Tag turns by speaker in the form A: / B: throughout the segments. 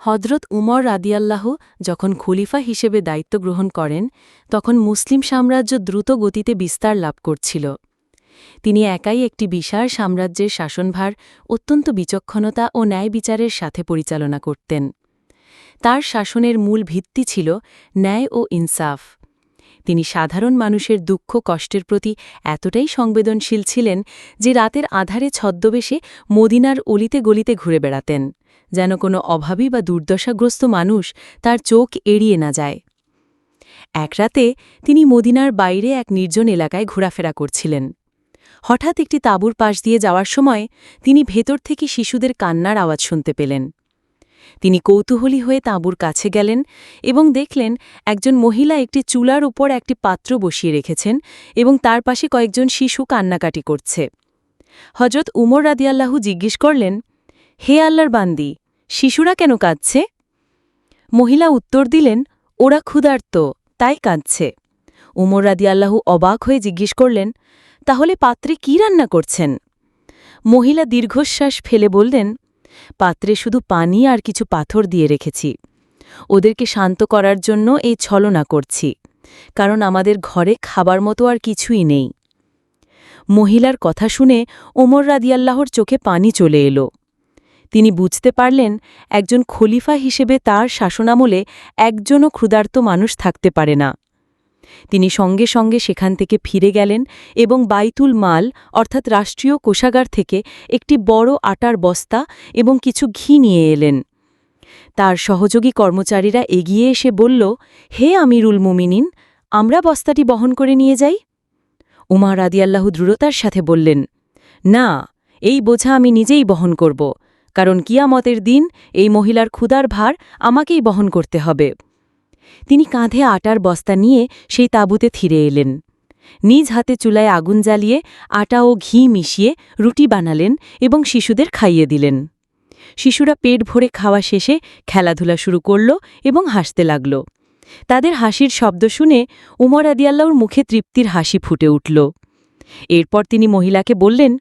A: হজরত উমর রাদিয়াল্লাহ যখন খলিফা হিসেবে দায়িত্ব গ্রহণ করেন, তখন মুসলিম সাম্রাজ্য দ্রুত গতিতে বিস্তার লাভ করছিল। তিনি একাই একটি বিশাল সাম্রাজ্যের শাসনভার, অত্যন্ত বিচক্ষণতা ও ন্যায় বিচারের সাথে পরিচালনা করতেন। তার শাসনের মূল ভিত্তি ছিল ন্যায় ও ইনসাফ। তিনি সাধারণ মানুষের দুঃখ কষ্টের প্রতি এতটাই সংবেদনশীল ছিলেন যে রাতের আধারে ছদ্মবেশে মদিনার অলিতে গলিতে ঘুরে বেড়াতেন, যেন কোনো অভাবী বা দুর্দশাগ্রস্ত মানুষ তার চোখ এড়িয়ে না যায়। এক রাতে তিনি মদিনার বাইরে এক নির্জন এলাকায় ঘোরাফেরা করছিলেন। হঠাৎ একটি তাঁবুর পাশ দিয়ে যাওয়ার সময় তিনি ভেতর থেকে শিশুদের কান্নার আওয়াজ শুনতে পেলেন। তিনি কৌতূহলী হয়ে তাঁবুর কাছে গেলেন এবং দেখলেন একজন মহিলা একটি চুলার উপর একটি পাত্র বসিয়ে রেখেছেন এবং তার পাশে কয়েকজন শিশু কান্নাকাটি করছে। হজরত উমর রাদিয়াল্লাহু জিজ্ঞেস করলেন, হে আল্লাহর বান্দি, শিশুরা কেন কাঁদছে? মহিলা উত্তর দিলেন, ওরা ক্ষুধার্ত, তাই কাঁদছে। উমর রাদিয়াল্লাহু অবাক হয়ে জিজ্ঞেস করলেন, তাহলে পাত্রে কি রান্না করছেন? মহিলা দীর্ঘশ্বাস ফেলে বললেন পাত্রে শুধু পানি আর কিছু পাথর দিয়ে রেখেছি। ওদেরকে শান্ত করার জন্য এই ছলনা করছি, কারণ আমাদের ঘরে খাবার মতো আর কিছুই নেই। মহিলার কথা শুনে ওমর রাদিয়াল্লাহর চোখে পানি চলে এলো। তিনি বুঝতে পারলেন, একজন খলিফা হিসেবে তার শাসনামলে একজনও ক্ষুধার্ত মানুষ থাকতে পারে না। তিনি সঙ্গে সঙ্গে সেখান থেকে ফিরে গেলেন এবং বাইতুল মাল, অর্থাৎ রাষ্ট্রীয় কোষাগার থেকে একটি বড় আটার বস্তা এবং কিছু ঘি নিয়ে এলেন। তার সহযোগী কর্মচারীরা এগিয়ে এসে বলল, হে আমিরুল মুমিনিন, আমরা বস্তাটি বহন করে নিয়ে যাই? উমার আদিয়াল্লাহু দৃঢ়তার সাথে বললেন, না, এই বোঝা আমি নিজেই বহন করব, কারণ কিয়ামতের দিন এই মহিলার ক্ষুধার ভার আমাকেই বহন করতে হবে। তিনি কাঁধে আটার বস্তা নিয়ে সেই তাঁবুতে ফিরে এলেন। নিজ হাতে চুলায় আগুন জ্বালিয়ে আটা ও ঘি মিশিয়ে রুটি বানালেন এবং শিশুদের খাইয়ে দিলেন। শিশুরা পেট ভরে খাওয়া শেষে খেলাধুলা শুরু করল এবং হাসতে লাগল। তাদের হাসির শব্দ শুনে উমর আদিয়াল্লাহর মুখে তৃপ্তির হাসি ফুটে উঠল। এরপর তিনি মহিলাকে বললেন,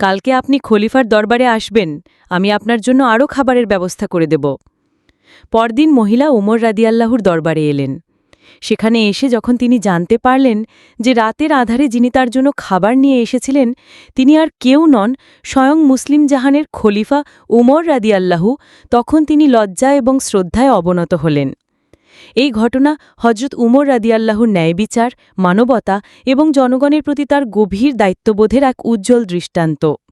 A: কালকে আপনি খলিফার দরবারে আসবেন, আমি আপনার জন্য আরও খাবারের ব্যবস্থা করে দেব। পরদিন মহিলা উমর রাদিয়াল্লাহুর দরবারে এলেন। সেখানে এসে যখন তিনি জানতে পারলেন যে রাতের আধারে যিনি তার জন্য খাবার নিয়ে এসেছিলেন, তিনি আর কেউ নন, স্বয়ং মুসলিম জাহানের খলিফা উমর রাদিয়াল্লাহু, তখন তিনি লজ্জা এবং শ্রদ্ধায় অবনত হলেন। এই ঘটনা হজরত উমর রাদিয়াল্লাহুর ন্যায়বিচার মানবতা এবং জনগণের প্রতি তার গভীর দায়িত্ববোধের এক উজ্জ্বল দৃষ্টান্ত।